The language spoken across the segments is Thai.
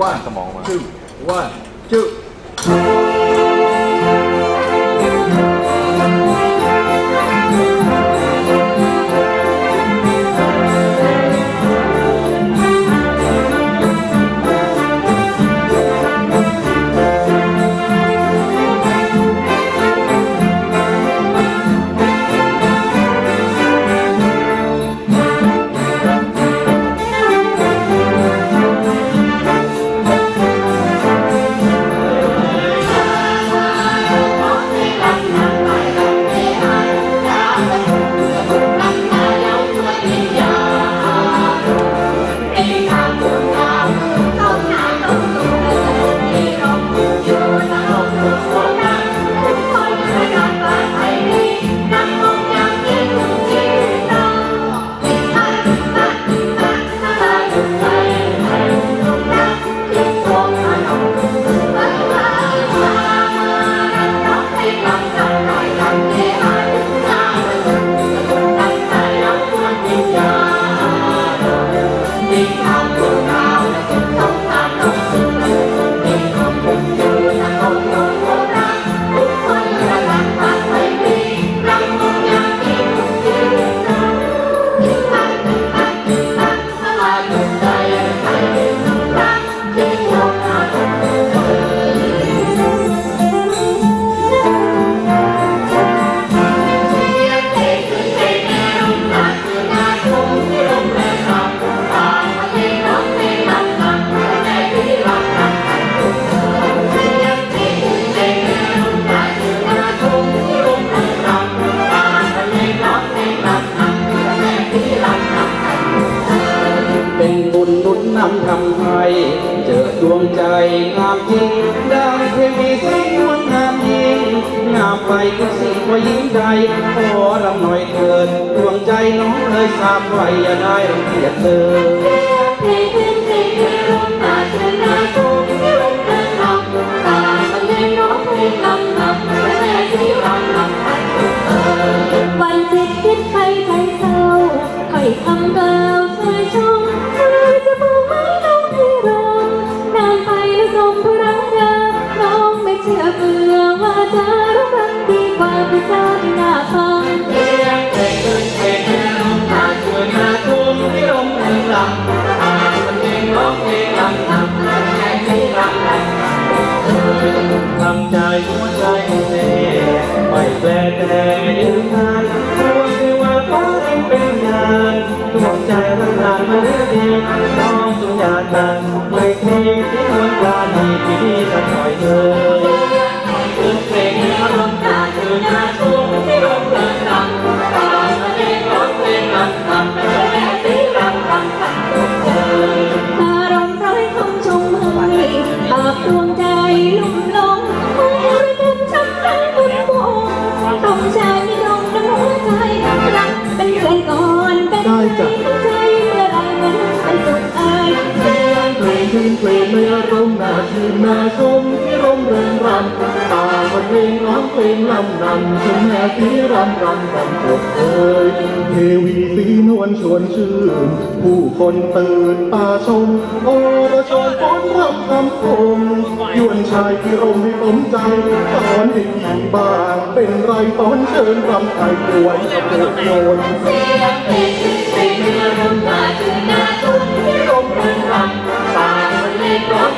ว่าสมองมาว่าจึ๊ น้องสุญญาตาไม่มีที่หัวตาไม่นี่จะหน่อยเธอ รันตาคนเรงร้องเพลงลำรันชมแม่สีรำรำนำตกเอยเทวีสีนวลชวนชื่น ผู้คนตื่นตาชม โอระชมฟ้อนรำคำคมยวนชายที่รมให้สมใจตอนให้ผีบางเป็นไรตอนเชิญรำไทยป่วยกับโนนเสียงเพลงเพลง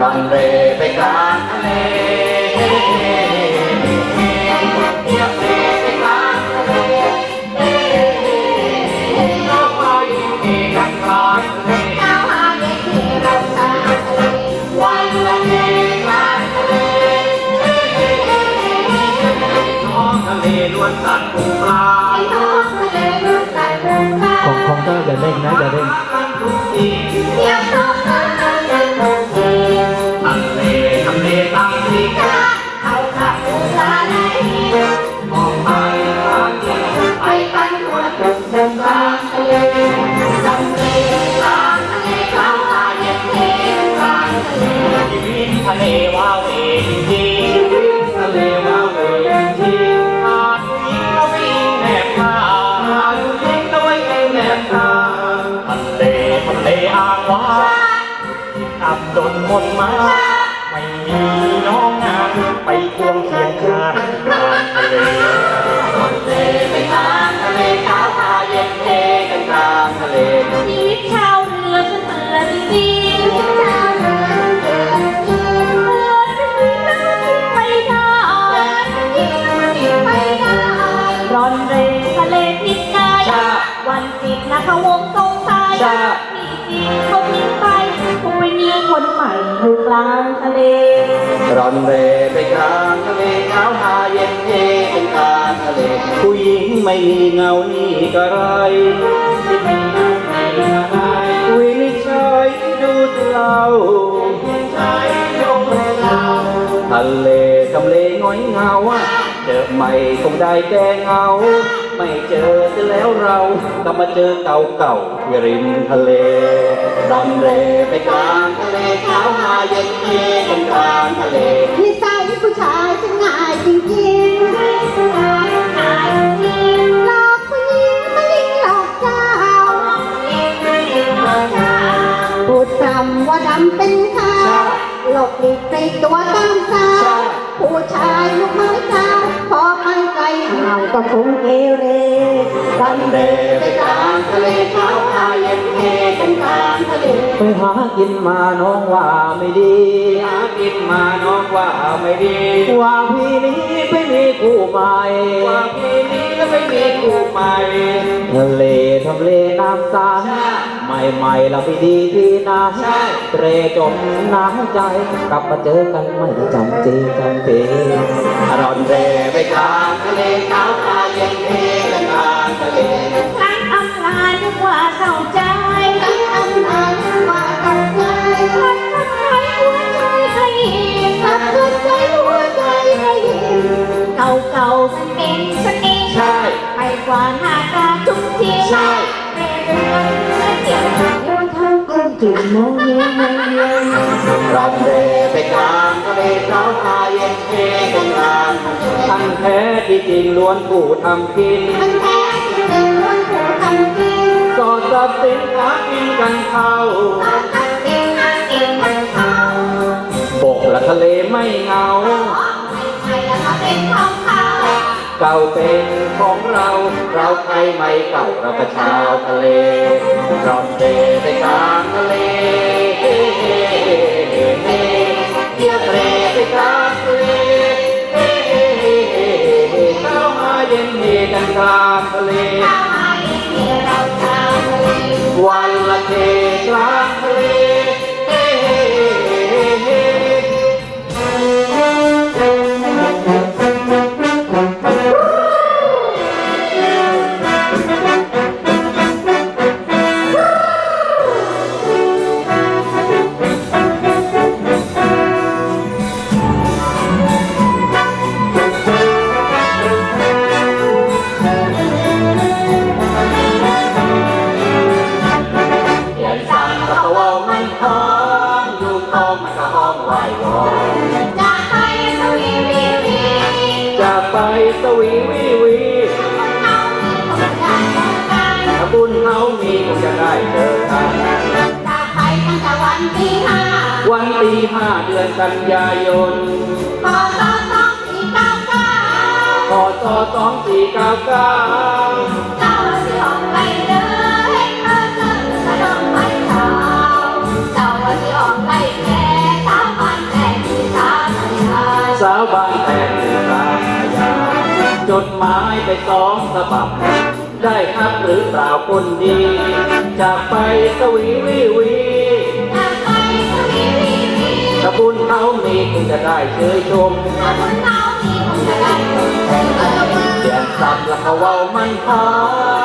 รันเร เร่งนะอย่าเร่นทะเลทะเลตาเขาขับลาไหนมองไปทางเดียวางทะเว บจนหมดมา ไม่มีน้องงามไปควงเคียงข้างกลางทะเลไปกลางทะเลเขาหาเย็นเย็นกันกลางทะเลชีวิตชาวเรือฉันเหมือนดีชีวิตชาวเรือเรือเรือจะมีน้ำที่ไปได้ที่ที่ไปได้ร้อนเรทะเลทิศใต้ชาวันสิบนะพะวงทรงไทย อยู่กลางทะเลร่อนเรไปกลางทะเลเช้าหาเย็นเย็นกลางทะเล ผู้หญิงไม่มีเงานี่ก็ไรที่ไม่เงานี่ก็ไรวินิจฉัยดูเราใช้ลงเราทะเลทำเลง้อยเงาเจอใหม่คงได้แก้เงา ไม่เจอจะแล้วเราก็มาเจอเก่าเก่าที่ริมทะเลร่อนเรไปกลางทะเลเช้าหาเย็นเย็นกลางทะเลนิสัยผู้ชายจะง่ายจริงๆหลอกผู้หญิงไม่ยิงหลอกเจ้าพูดคำว่าดำเป็นขาวหลบหลีกปตัวตามสาวผู้ชายลูกไม้เจ้า ไปไกลห่างก็คงเกเรดันเดไปกลางทะเลเช้าพาเย็นเทกันกลางทะเลไปหากินมาน้องว่าไม่ดี หากินมาน้องว่าไม่ดี ว่าพี่นี้ไม่มีคู่ใหม่ว่าพี่นี้ก็ไม่มีคู่ใหม่ทะเลทำเลน้ำสา ใหม่ๆเราไม่ดีที่นาใช่เตรจมน้ำใจ กลับมาเจอกันไม่จำเจจำเจร่อนเร่ไปกลางทะเลเช้าพาเย็นเทกันกลางทะเลรั้งอำลานึกว่าเศร้าใจตั้งอำนาจว่ากันไงมันทำให้หัวใจใครสะเทือนใจหัวใจให้ยินเก่าเก่าๆมันเป็นเสน่ห์ใช่ไปกว่าหน้าางคนถึงมองเย็นมองเย็นร่อนเรไปกลางทะเลเช้าพาเย็นเทกันกลางทั้งแท้ที่จริงล้วนผู้ทำกินมันแท้ที่จริงเป็นผู้ทำกินสอดสับสินหากินกันเข้าตอนทำกินหากินมันเขาบกและทะเลไม่เงาไม่ใครแล้วก็เป็นของเขา เก่าเป็นของเรา เราไทยไม่เก่าเราก็ชาวทะเลรอนเดไปกลางทะเลเที่ยวทะเลไปกลางทะเลเข้ามาเย็นเฮกันกลางทะเล อนกันยายนพอสองสองสี่เก้าเก้าพศสองสี่เก้าเก้าจ้าสิออกไปเลยเออเจอสะดงไม้ขาวเจ้าสิออกไปแก่สาวบ้านแต่ที่สาวไทยสาวบ้านแต่งตามพยาจดหมายไปสองฉบับได้ครับหรือเปล่าคนดีจะไปสวีวีวี บุญเฮามีคงจะได้เชยชมถ้าคนเรามีคงจะได้เจอเสียงสับแล้วก็เว้ามันพ้อ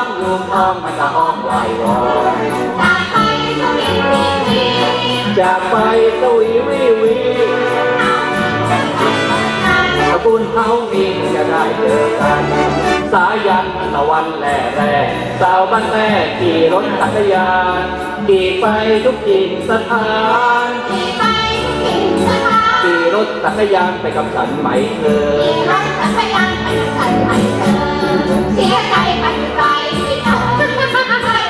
มยุงทองมันก็ห้องไหววอนจากไปสวีวีวีจากไปสวีวีตระกูลเขามีจะได้เจอกัน สายันตะวันแหล่แร่สาวบ้านแม่ขี่รถจักรยานขี่ไปทุกถิ่นสถานที่ไป ขี่รถจักรยานไปกับฉันไหมเธอที่รักจักรยานไปสั่นให้เธอเสียใจไปไกลไม่นานไม่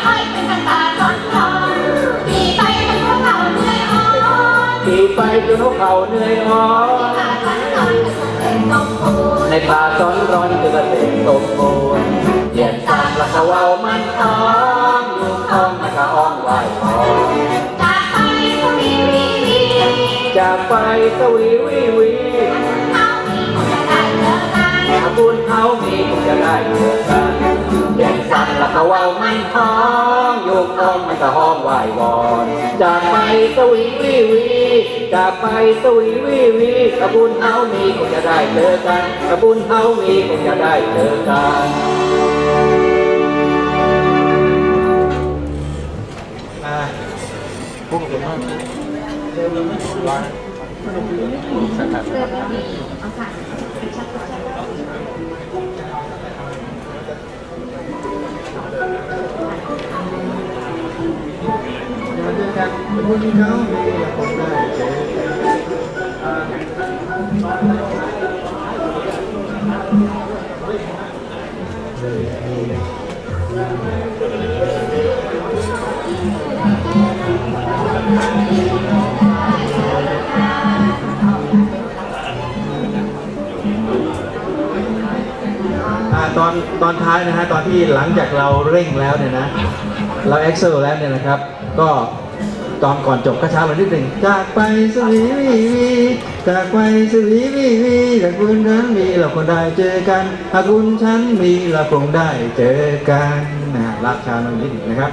อ้เป็นกันตาร้อนร้อนที่ไปมันพวกเราเหนื่อยอ่อนขี่ไปจนหัวเขาเหนื่อยอ่อนตาร้อนร้อนเป็นสมบูรณ์ในป่าซ้อนร้อนคือเกษตรสมบูรณ์เหยียดสับแล้วก็เว้ามันท้องลุงทองมันก็อ้องไหวอจาไวีวีวี จากไปสวีวีวีเอามีคงจะได้เจอกันถ้าบุญเขามีคงจะได้เจอกันเหยียดสับแล้วก็ว้ามันท้องยุงทองมันก็ห้องไหววอนจากไปสวีวีวีจากไปสวีวีวีถ้าบุญเขามีคงจะได้เจอกันถ้าบุญเขามีคงจะได้เจอกัน อ่า ตอนตอนท้ายนะฮะตอนที่หลังจากเราเร่งแล้วเนี่ยนะเราเอ็กเซลแล้วเนี่ยนะครับ ก็ตอนก่อนจบก็ช้าไปนิดหนึ่งจากไปสวีวีวีจากไปสวีวีวีจากคุณนั้นมีเราคงได้เจอกันหากคุณฉันมีเราคงได้เจอกันนะฮะลากช้าลงนิดหนึ่งนะครับ